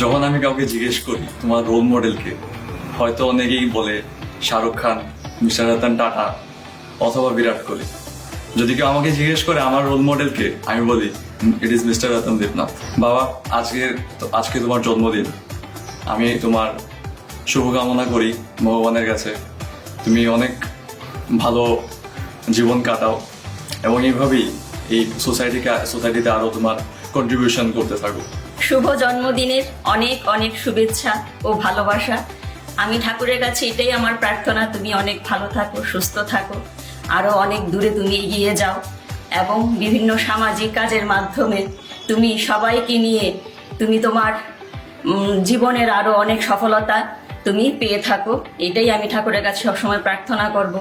যখন আমি কাউকে জিজ্ঞেস করি, তোমার রোল মডেলকে হয়তো অনেকেই বলে শাহরুখ খান, মিস্টার রতন টাটা অথবা বিরাট কোহলি। যদি কেউ আমাকে জিজ্ঞেস করে আমার রোল মডেলকে আমি বলি it is mister Ratan Debnath বাবা আজকে আজকে তোমার জন্মদিন। আমি তোমার শুভকামনা করি ভগবানের কাছে। তুমি অনেক ভালো জীবন কাটাও এবং এইভাবেই এই সোসাইটিকে সোসাইটিতে আরও তোমার কন্ট্রিবিউশন করতে থাকো। শুভ জন্মদিনের অনেক অনেক শুভেচ্ছা ও ভালোবাসা। আমি ঠাকুরের কাছে এটাই আমার প্রার্থনা, তুমি অনেক ভালো থাকো, সুস্থ থাকো, আরও অনেক দূরে তুমি এগিয়ে যাও এবং বিভিন্ন সামাজিক কাজের মাধ্যমে তুমি সবাইকে নিয়ে তুমি তোমার জীবনের আরও অনেক সফলতা তুমি পেয়ে থাকো। এটাই আমি ঠাকুরের কাছে সবসময় প্রার্থনা করব।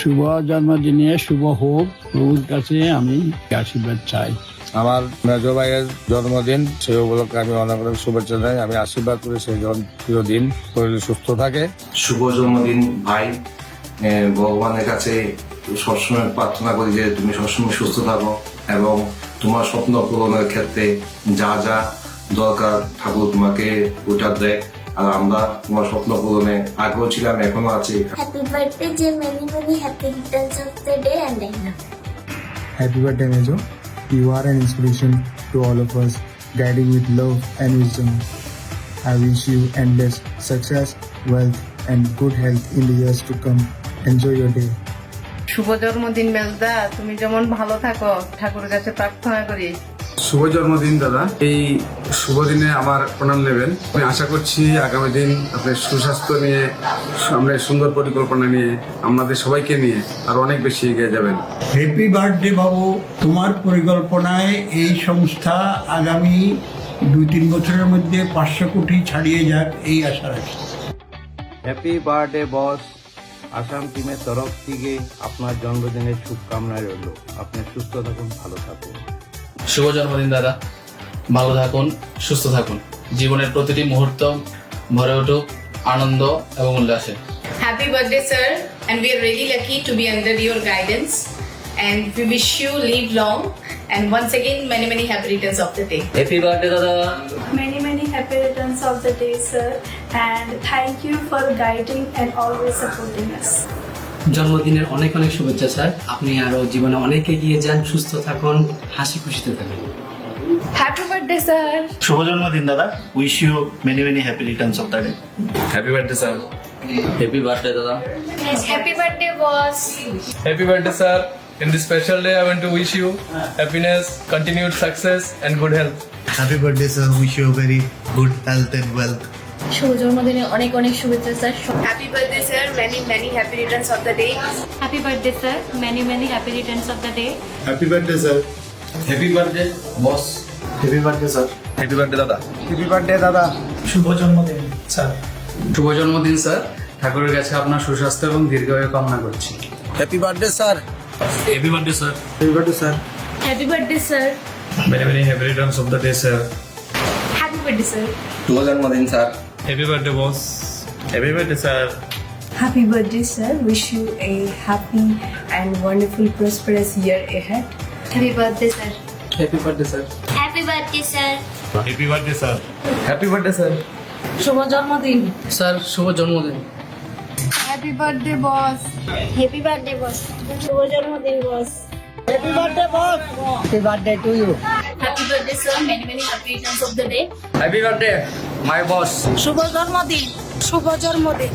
শুভ জন্মদিনে, শুভ হোক। প্রভুর কাছে আমি আশীর্বাদ চাই। আমার মেজ ভাইয়ের জন্মদিন সেই উপলক্ষে আমি অনেক অনেক শুভেচ্ছা জানাই। আমি আশীর্বাদ করি সেই চিরদিন শরীর সুস্থ থাকে। শুভ জন্মদিন ভাই। ভগবানের কাছে সবসময় প্রার্থনা করি যে তুমি সবসময় সুস্থ থাকো এবং তোমার স্বপ্ন পূরণের ক্ষেত্রে যা যা দরকার ঠাকুর তোমাকে ওটা দেয় আর আমরা তোমার স্বপ্ন পূরণে আগ্রহ ছিলাম এখনও আছি। Happy birthday, Jay. Many, many happy returns of the day, and I love you. Happy birthday, Mejo. You are an inspiration to all of us, guiding with love and wisdom. I wish you endless success, wealth, and good health in the years to come. Enjoy your day. শুভ জন্মদিন মেজদা তুমি যেমন ভালো থাকো ঠাকুরের কাছে প্রার্থনা করি শুভ জন্মদিন দাদা। এই শুভ দিনে আমার প্রণাম নেবেন। আমি আশা করছি আগামী দিন আপনার সুস্বাস্থ্য নিয়ে আমরা সুন্দর পরিকল্পনা নিয়ে আমাদের সবাইকে নিয়ে আর অনেক বেশি এগিয়ে যাবেন। হ্যাপি বার্থডে বাবু। তোমার পরিকল্পনায় এই সংস্থা আগামী দুই তিন বছরের মধ্যে পাঁচশো কোটি ছাড়িয়ে যাক এই আশা রাখি হ্যাপি বার্থডে বস আসাম টিমের তরফ থেকে আপনার জন্মদিনের শুভকামনা রইল। আপনি সুস্থ থাকুন ভালো থাকুন। শুভ জন্মদিন দাদা ভালো থাকুন সুস্থ থাকুন জীবনের প্রতিটি মুহূর্ত ভরে উঠুক আনন্দ এবং উল্লাসে happy birthday sir and we are really lucky to be under your guidance and we wish you live long and once again many many happy returns of the day happy birthday দাদা Many, many happy returns of the day, sir. And thank you for guiding and always supporting us. জন্মদিনের অনেক অনেক শুভেচ্ছা sir. আপনি আরও জীবনে অনেক এগিয়ে যান সুস্থ থাকুন হাসি খুশিতে থাকুন। Happy birthday, sir. শুভ জন্মদিন দাদা। Wish you many many happy returns of the day happy birthday sir. Happy birthday দাদা। Happy birthday, boss. Happy birthday sir. In this special day I want to wish you happiness continued success and good health happy birthday sir wish you very good health and wealth শুভ জন্মদিনে অনেক অনেক শুভেচ্ছা sir happy birthday sir many many happy returns of the day Happy birthday, sir. Many, many happy returns of the day. Happy birthday sir happy birthday boss happy birthday sir happy birthday দাদা Happy birthday, Dada. শুভ জন্মদিন sir শুভ জন্মদিন sir ঠাকুরের কাছে আপনার সুস্বাস্থ্য এবং দীর্ঘায়ু কামনা করছি happy birthday sir happy birthday sir Happy birthday, sir. Happy birthday, sir. Many many happy returns of the day sir Happy birthday, sir. শুভ জন্মদিন sir happy birthday boss happy birthday sir Happy birthday, sir. Wish you a happy and wonderful, prosperous year ahead. Happy birthday, sir. Happy birthday sir Happy birthday, sir. Happy birthday sir happy birthday sir শুভ জন্মদিন sir শুভ জন্মদিন Happy birthday, boss. Happy birthday, boss. শুভ জন্মদিন, boss. Happy birthday sir many many happy returns of the day happy birthday my boss শুভ জন্মদিন শুভ জন্মদিন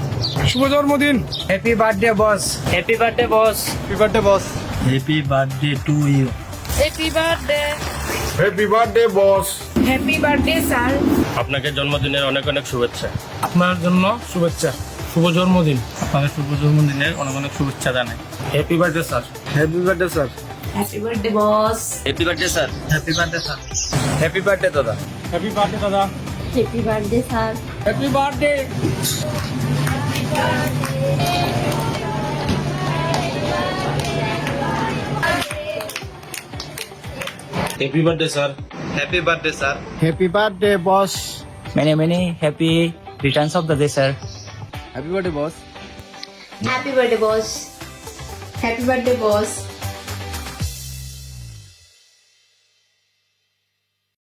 শুভ জন্মদিন Happy birthday, boss. Happy birthday boss happy birthday boss happy birthday to you Happy birthday. Happy birthday boss Happy birthday, sir. আপনাকে জন্মদিনের অনেক অনেক শুভেচ্ছা আপনার জন্য শুভেচ্ছা শুভ জন্মদিন আপনাদের শুভ জন্মদিনের অনেক অনেক শুভেচ্ছা জানাই happy birthday sir happy birthday sir happy birthday boss happy birthday sir happy birthday sir happy birthday দাদা হ্যাপি বার্থডে দাদা happy birthday sir happy birthday happy birthday sir happy birthday sir Happy birthday, boss. Many many happy returns of the day sir happy birthday boss happy birthday boss happy birthday boss